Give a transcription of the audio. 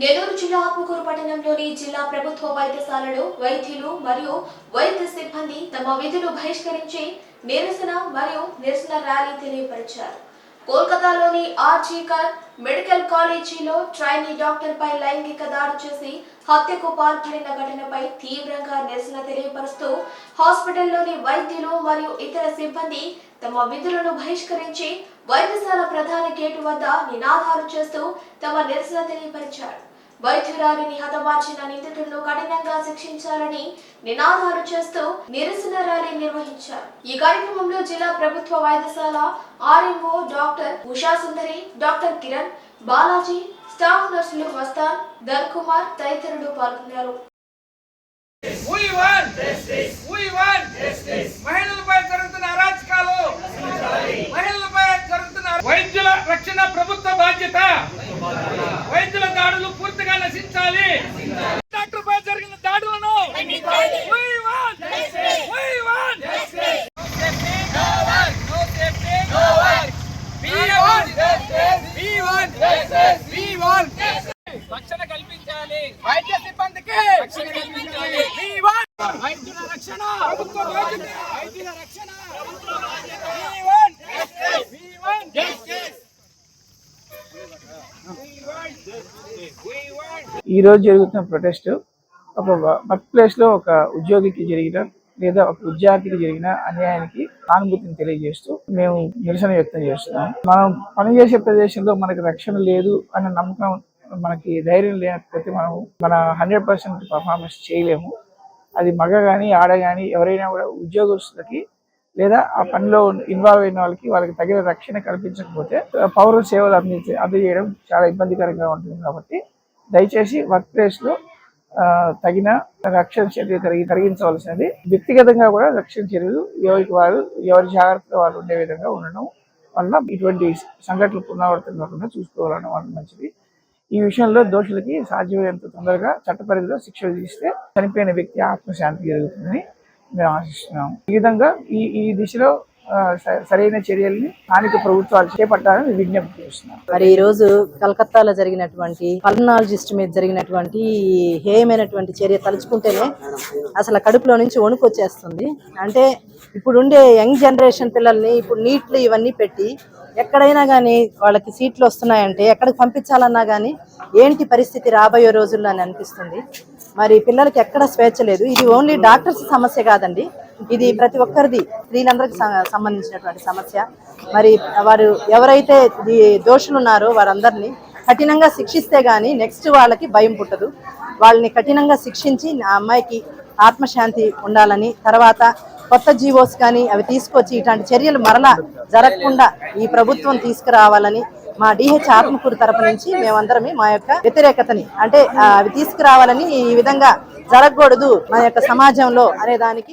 నెల్లూరు జిల్లా ఆత్మకూరు పట్టణంలోని జిల్లా ప్రభుత్వ వైద్యశాలలో వైద్యులు మరియు వైద్య సిబ్బంది తమ విధులు బహిష్కరించి నిరసన మరియు నిరసన ర్యాలీ తెలియపరిచారు. కోల్కతాలోని ఆర్జీకర్ మెడికల్ కాలేజీలో ట్రైనీ డాక్టర్ పై లైంగిక దాడి చేసి హత్యకు పాల్పడిన ఘటనపై తీవ్రంగా నిరసన తెలియపరుస్తూ హాస్పిటల్లోని వైద్యులు మరియు ఇతర సిబ్బంది తమ విధులను బహిష్కరించి వైద్యశాల ప్రధాన గేటు వద్ద నినాదాలు చేస్తూ తమ నిరసన తెలియపరిచారు. వైద్యురాలిని హతమార్చిన నిందితులను కఠినంగా శిక్షించాలని నినాదాలు చేస్తూ నిరసన ర్యాలీ నిర్వహించారు. ఈ కార్యక్రమంలో జిల్లా ప్రభుత్వ వైద్యశాల RMO doctor Usha Sundari doctor Kiran Balaji staff నర్సులు మస్తాన్ ధన్ కుమార్ తదితరులు పాల్గొన్నారు. మహిళలపై జరుగుతున్న అరాచకాలు! మహిళలపై జరుగుతున్న వైద్యుల రక్షణ ప్రభుత్వ బాధ్యత! వైద్యుల దాడులు నశించాలి డాక్టర్ పై జరిగిన దాడులను. రక్షణ కల్పించాలి వైద్య సిబ్బందికి రక్షణ కల్పించాలి రక్షణ ప్రభుత్వ ఈరోజు ఈ రోజు జరుగుతున్న ప్రొటెస్ట్ ఒక వర్క్ ప్లేస్లో ఒక ఉద్యోగికి జరిగిన లేదా ఒక విద్యార్థికి జరిగిన అన్యాయానికి సానుభూతిని తెలియజేస్తూ మేము నిరసన వ్యక్తం చేస్తున్నాం. మనం పనిచేసే ప్రదేశంలో మనకి రక్షణ లేదు అనే నమ్మకం మనకి ధైర్యం లేకపోతే మనం మన హండ్రెడ్ పర్సెంట్ పర్ఫార్మెన్స్ చేయలేము. అది మగ కానీ ఆడ కానీ ఎవరైనా కూడా ఉద్యోగస్తులకి లేదా ఆ పనిలో ఇన్వాల్వ్ అయిన వాళ్ళకి వాళ్ళకి తగిన రక్షణ కల్పించకపోతే పౌర సేవలు అందించే అందజేయడం చాలా ఇబ్బందికరంగా ఉంటుంది కాబట్టి దయచేసి వర్క్ ప్లేస్లో తగిన రక్షణ చర్యలు కలిగి కలిగించవలసినది వ్యక్తిగతంగా కూడా రక్షణ చర్యలు ఎవరికి వారు ఎవరి జాగ్రత్తగా వాళ్ళు ఉండే విధంగా ఉండడం వల్ల ఇటువంటి సంఘటనలు పునరావృతం కాకుండా చూసుకోవాలన్న వాళ్ళు మంచిది. ఈ విషయంలో దోషులకి సాధ్యమైనంత తొందరగా చట్టపరిధిలో శిక్షలు శిక్ష విధిస్తే చనిపోయిన వ్యక్తి ఆత్మశాంతి జరుగుతుందని మేము ఆశిస్తున్నాము. ఈ విధంగా ఈ ఈ దిశలో సరైన చర్యల్ని స్థానిక ప్రభుత్వాలు చేపట్టాలని విజ్ఞప్తి చేస్తున్నాం. మరి ఈ రోజు కలకత్తాలో జరిగినటువంటి పల్నాలజిస్ట్ మీద జరిగినటువంటి హేయమైనటువంటి చర్య తలుచుకుంటేనే అసలు కడుపులో నుంచి వణుకు వచ్చేస్తుంది. అంటే ఇప్పుడు ఉండే యంగ్ జనరేషన్ పిల్లల్ని ఇప్పుడు నీట్లు ఇవన్నీ పెట్టి ఎక్కడైనా కానీ వాళ్ళకి సీట్లు వస్తున్నాయంటే ఎక్కడికి పంపించాలన్నా కానీ ఏంటి పరిస్థితి రాబోయే రోజుల్లో అని అనిపిస్తుంది. మరి పిల్లలకి ఎక్కడ స్వేచ్ఛ లేదు. ఇది ఓన్లీ డాక్టర్స్ సమస్య కాదండి. ఇది ప్రతి ఒక్కరిది స్త్రీలందరికి సంబంధించినటువంటి సమస్య. మరి వారు ఎవరైతే ఇది దోషులు ఉన్నారో వారందరినీ కఠినంగా శిక్షిస్తే గానీ నెక్స్ట్ వాళ్ళకి భయం పుట్టదు. వాళ్ళని కఠినంగా శిక్షించి నా అమ్మాయికి ఆత్మశాంతి ఉండాలని తర్వాత కొత్త జీవోస్ కానీ అవి తీసుకొచ్చి ఇట్లాంటి చర్యలు మరలా జరగకుండా ఈ ప్రభుత్వం తీసుకురావాలని మా డిహెచ్ ఆత్మకూరు తరపు నుంచి మేమందరమే మా యొక్క వ్యతిరేకతని అంటే ఆ, అవి తీసుకురావాలని ఈ విధంగా జరగకూడదు మన యొక్క సమాజంలో అనే దానికి